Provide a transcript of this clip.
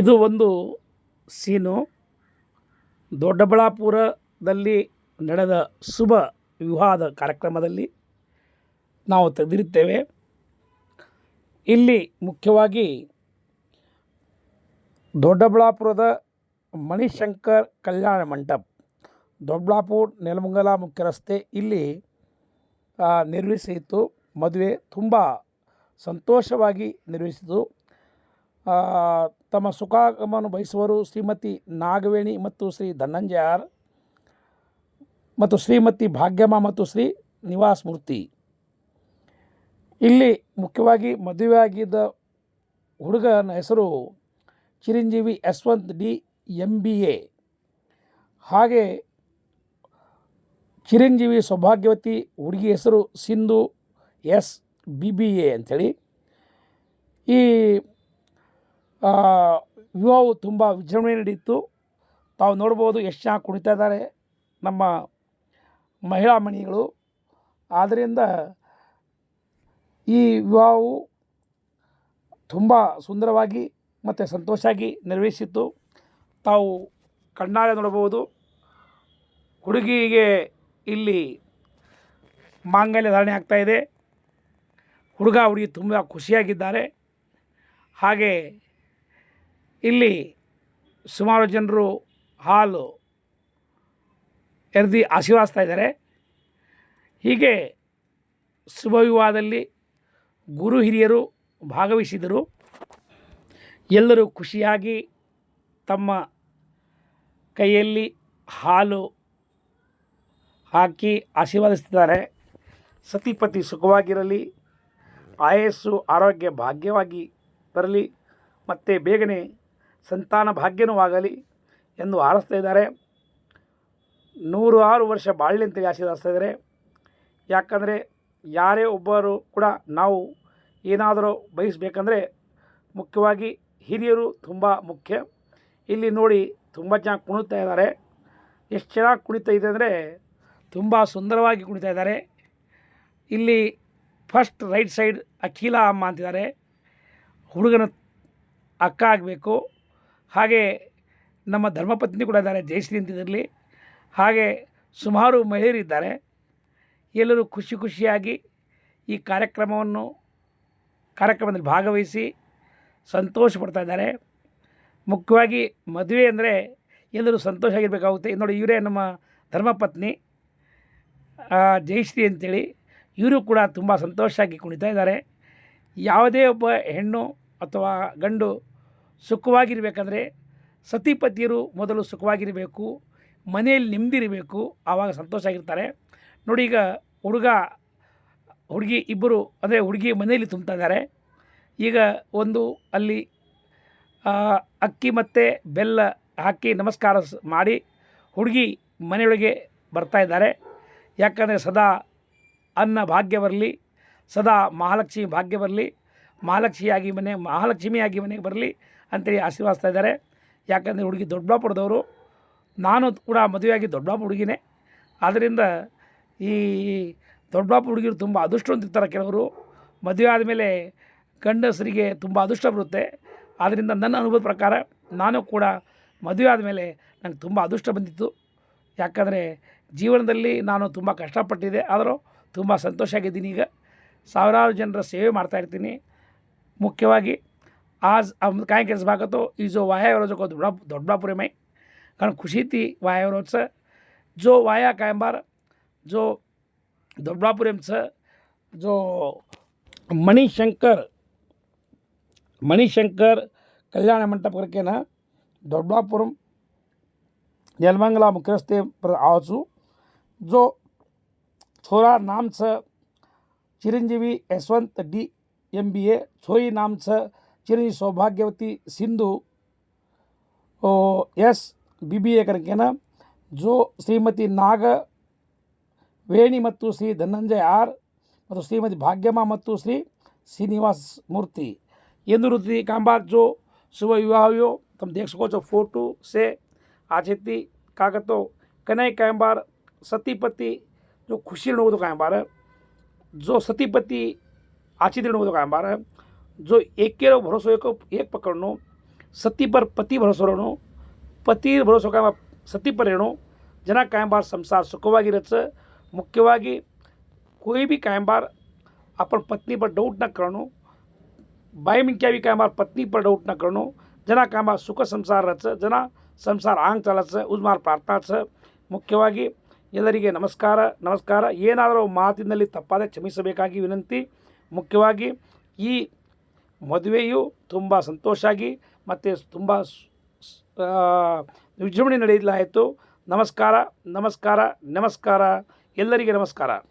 ಇದು ಒಂದು ಸೀನು. ದೊಡ್ಡಬಳ್ಳಾಪುರದಲ್ಲಿ ನಡೆದ ಶುಭ ವಿವಾಹದ ಕಾರ್ಯಕ್ರಮದಲ್ಲಿ ನಾವು ತೆಗೆದಿರುತ್ತೇವೆ. ಇಲ್ಲಿ ಮುಖ್ಯವಾಗಿ ದೊಡ್ಡಬಳ್ಳಾಪುರದ ಮಣಿಶಂಕರ್ ಕಲ್ಯಾಣ ಮಂಟಪ, ದೊಡ್ಡಬಳ್ಳಾಪುರ ನೆಲಮಂಗಲ ಮುಖ್ಯ ರಸ್ತೆ ಇಲ್ಲಿ ನಿರ್ವಹಿಸಿತ್ತು ಮದುವೆ ತುಂಬ ಸಂತೋಷವಾಗಿ ನಿರ್ವಹಿಸಿತು ತಮ್ಮ ಸುಖಾಗಮನ ಬಯಸುವರು ಶ್ರೀಮತಿ ನಾಗವೇಣಿ ಮತ್ತು ಶ್ರೀ ಧನಂಜಯಾರ್ ಮತ್ತು ಶ್ರೀಮತಿ ಭಾಗ್ಯಮ್ಮ ಮತ್ತು ಶ್ರೀ ನಿವಾಸ್ ಮೂರ್ತಿ. ಇಲ್ಲಿ ಮುಖ್ಯವಾಗಿ ಮದುವೆಯಾಗಿದ್ದ ಹುಡುಗನ ಹೆಸರು Chiranjeevi Yashwant D M B A ಹಾಗೆ ಚಿರಂಜೀವಿ ಸೌಭಾಗ್ಯವತಿ ಹುಡುಗಿ ಹೆಸರು Sindhu S B B A ಅಂಥೇಳಿ. ಈ ವಿವಾಹವು ತುಂಬ ವಿಜೃಂಭಣೆ ನಡೆಯಿತು. ತಾವು ನೋಡ್ಬೋದು ಎಷ್ಟು ಜನ ಕುಣಿತಾ ಇದ್ದಾರೆ. ನಮ್ಮ ಮಹಿಳಾ ಮಣಿಗಳು. ಆದ್ದರಿಂದ ಈ ವಿವಾಹವು ತುಂಬ ಸುಂದರವಾಗಿ ಮತ್ತು ಸಂತೋಷವಾಗಿ ನೆರವೇರಿಸಿತ್ತು. ತಾವು ಕಣ್ಣಾರೆ ನೋಡಬಹುದು. ಹುಡುಗಿಗೆ ಇಲ್ಲಿ ಮಾಂಗಲ್ಯ ಧಾರಣೆ ಆಗ್ತಾಯಿದೆ ಹುಡುಗ ಹುಡುಗಿ ತುಂಬ ಖುಷಿಯಾಗಿದ್ದಾರೆ. ಹಾಗೆ ಇಲ್ಲಿ ಸುಮಾರು ಜನರು ಹಾಲು ಎರೆದಿ ಆಶೀರ್ವಾದಿಸ್ತಾ ಇದ್ದಾರೆ. ಹೀಗೆ ಶುಭ ವಿವಾಹದಲ್ಲಿ ಗುರು ಹಿರಿಯರು ಭಾಗವಹಿಸಿದರು ಎಲ್ಲರೂ ಖುಷಿಯಾಗಿ ತಮ್ಮ ಕೈಯಲ್ಲಿ ಹಾಲು ಹಾಕಿ ಆಶೀರ್ವಾದಿಸ್ತಿದ್ದಾರೆ. ಸತಿಪತಿ ಸುಖವಾಗಿರಲಿ, ಆಯಸ್ಸು ಆರೋಗ್ಯ ಭಾಗ್ಯವಾಗಿ ಬರಲಿ, ಮತ್ತು ಬೇಗನೆ ಸಂತಾನ ಭಾಗ್ಯನೂ ಆಗಲಿ ಎಂದು ಹಾರಿಸ್ತಾ ಇದ್ದಾರೆ. ನೂರಾರು ವರ್ಷ ಬಾಳಲಿ ಅಂತೇಳಿ ಆಶೀರ್ವಾದಿಸ್ತಾ ಇದ್ದಾರೆ. ಯಾಕಂದರೆ ಯಾರೇ ಒಬ್ಬರು ಕೂಡ ನಾವು ಏನಾದರೂ ಬಯಸಬೇಕಂದ್ರೆ ಮುಖ್ಯವಾಗಿ ಹಿರಿಯರು ತುಂಬ ಮುಖ್ಯ. ಇಲ್ಲಿ ನೋಡಿ ತುಂಬ ಚೆನ್ನಾಗಿ ಕುಣಿತಾ ಇದ್ದಾರೆ. ಎಷ್ಟು ಚೆನ್ನಾಗಿ ಕುಣಿತಾ ಇದೆ ಅಂದರೆ ತುಂಬ ಸುಂದರವಾಗಿ ಕುಣಿತಾ ಇದ್ದಾರೆ. ಇಲ್ಲಿ ಫಸ್ಟ್ ರೈಟ್ ಸೈಡ್ ಅಖಿಲ ಅಮ್ಮ ಅಂತಿದ್ದಾರೆ. ಹುಡುಗನ ಅಕ್ಕ ಆಗಬೇಕು. ಹಾಗೆ ನಮ್ಮ ಧರ್ಮಪತ್ನಿ ಕೂಡ ಇದ್ದಾರೆ, ಜಯಶ್ರೀ ಅಂತಿದ್ರಲ್ಲಿ ಹಾಗೆ ಸುಮಾರು ಮಹಿಳೆಯರಿದ್ದಾರೆ ಎಲ್ಲರೂ ಖುಷಿ ಖುಷಿಯಾಗಿ ಈ ಕಾರ್ಯಕ್ರಮವನ್ನು, ಕಾರ್ಯಕ್ರಮದಲ್ಲಿ ಭಾಗವಹಿಸಿ ಸಂತೋಷ ಪಡ್ತಾ ಇದ್ದಾರೆ. ಮುಖ್ಯವಾಗಿ ಮದುವೆ ಅಂದರೆ ಎಲ್ಲರೂ ಸಂತೋಷ ಆಗಿರಬೇಕಾಗುತ್ತೆ. ನೋಡಿ ಇವರೇ ನಮ್ಮ ಧರ್ಮಪತ್ನಿ ಜಯಶ್ರೀ ಅಂತೇಳಿ. ಇವರು ಕೂಡ ತುಂಬ ಸಂತೋಷವಾಗಿ ಕುಣಿತಾ ಇದ್ದಾರೆ. ಯಾವುದೇ ಒಬ್ಬ ಹೆಣ್ಣು ಅಥವಾ ಗಂಡು ಸುಖವಾಗಿರಬೇಕಂದ್ರೆ ಸತಿಪತಿಯರು ಮೊದಲು ಸುಖವಾಗಿರಬೇಕು, ಮನೆಯಲ್ಲಿ ನೆಮ್ಮದಿರಬೇಕು, ಆವಾಗ ಸಂತೋಷ ಆಗಿರ್ತಾರೆ. ನೋಡಿ ಈಗ ಹುಡುಗ, ಹುಡುಗಿ ಇಬ್ಬರು, ಅಂದರೆ ಹುಡುಗಿ ಮನೆಯಲ್ಲಿ ತುಂಬ್ತಾ ಇದ್ದಾರೆ. ಈಗ ಒಂದು ಅಲ್ಲಿ ಅಕ್ಕಿ ಮತ್ತು ಬೆಲ್ಲ ಹಾಕಿ ನಮಸ್ಕಾರ ಮಾಡಿ ಹುಡುಗಿ ಮನೆಯೊಳಗೆ ಬರ್ತಾ ಇದ್ದಾರೆ. ಯಾಕಂದರೆ ಸದಾ ಅನ್ನ ಭಾಗ್ಯ ಬರಲಿ, ಸದಾ ಮಹಾಲಕ್ಷ್ಮಿ ಭಾಗ್ಯ ಬರಲಿ, ಮಹಾಲಕ್ಷ್ಮಿಯಾಗಿ ಮನೆ, ಮಹಾಲಕ್ಷ್ಮಿಯಾಗಿ ಮನೆಗೆ ಬರಲಿ ಅಂತೇಳಿ ಆಶೀರ್ವಾದಿಸ್ತಾ ಇದ್ದಾರೆ. ಯಾಕಂದರೆ ಹುಡುಗಿ ದೊಡ್ಡಬಾಪುರದವರು ನಾನು ಕೂಡ ಮದುವೆಯಾಗಿ ದೊಡ್ಡಬಾಪು ಹುಡುಗಿನೇ. ಆದ್ದರಿಂದ ಈ ದೊಡ್ಡಬಾಪು ಹುಡುಗಿರು ತುಂಬ ಅದೃಷ್ಟ ಅಂತಿರ್ತಾರೆ ಕೆಲವರು. ಮದುವೆ ಆದಮೇಲೆ ಗಂಡಸರಿಗೆ ತುಂಬ ಅದೃಷ್ಟ ಬರುತ್ತೆ. ಆದ್ದರಿಂದ ನನ್ನ ಅನುಭವದ ಪ್ರಕಾರ ನಾನು ಕೂಡ ಮದುವೆ ಆದಮೇಲೆ ನಂಗೆ ತುಂಬ ಅದೃಷ್ಟ ಬಂದಿತ್ತು. ಯಾಕಂದರೆ ಜೀವನದಲ್ಲಿ ನಾನು ತುಂಬ ಕಷ್ಟಪಟ್ಟಿದ್ದೆ. ಆದರೂ ತುಂಬ ಸಂತೋಷ ಆಗಿದ್ದೀನಿ ಈಗ. ಸಾವಿರಾರು ಜನರ ಸೇವೆ ಮಾಡ್ತಾಯಿರ್ತೀನಿ ಮುಖ್ಯವಾಗಿ आज काय केलं भाग तो? ही जो वाया वर जो धोडा धोडा पुरेम आहे कारण खुशी ती वाया वरच जो वाया कायंबार जो धोडापुरेमच जो मणिशंकर मणिशंकर कल्याण मंडप करके ना धोडापुरम येलमंगला मुख्यस्ते पर आवाचू जो छोरा नामच Chiranjeevi Yashwant D M B A छोई नामचं चीनी सौभाग्यवती सिंधु। एस बीबीए करकेना जो श्रीमती नाग वेणी श्री, धनंजय आर मतलब श्रीमती भाग्यम श्री, श्रीनिवास मूर्ति। एंदी कांबार जो शुभ विवाह यो तम देख सको जो फ़ोटो से आजी कागत तो कनई कैंबार सतीपति जो खुशी लोग तो कैंबार जो सतीपति आची दिन लोग तो कैंबार है જો એકેરો ભરોસો એક એક પકડનો સતી પર પતિ ભરોસો રહેણો ಪತಿ ಭರೋಸೋ ಕಾಮ ಸತಿ ಪರಿಣೋ ಜನ ಕಾಯಂ ಬಾರ್ ಸಂಸಾರ ಸುಖವಾಗಿರತ್ತ ಮುಖ್ಯವಾಗಿ કોઈ બી કાયમ બાર આપણ પત્ની પર ડઉટ ન કરણો બાઈ મિંક્યા બી કાયમ બાર પત્ની પર ડઉટ ન કરણો જેના કાયમ બાર સુખ સંસાર રચે જેના સંಸಾರ ಆಂಗ್ ಚಲಸ ಉಜ್ಮಾರ್ ಪ್ರಾರ್ಥನಾ ಚ ಮುಖ್ಯವಾಗಿ ಎಲ್ಲರಿಗೆ ನಮಸ್ಕಾರ ನಮಸ್ಕಾರ ಏನಾದರೂ ಮಾತಿನಲ್ಲಿ ತಪ್ಪಾದರೆ ಕ್ಷಮಿಸಬೇಕಾಗಿ ವಿನಂತಿ ಮುಖ್ಯವಾಗಿ ಈ ಮದುವೆಯು ತುಂಬ ಸಂತೋಷ ಆಗಿ ಮತ್ತು ತುಂಬ ವಿಜೃಂಭಣೆ ನಡೆಯಲಾಯಿತು. ನಮಸ್ಕಾರ ನಮಸ್ಕಾರ ನಮಸ್ಕಾರ. ಎಲ್ಲರಿಗೆ ನಮಸ್ಕಾರ.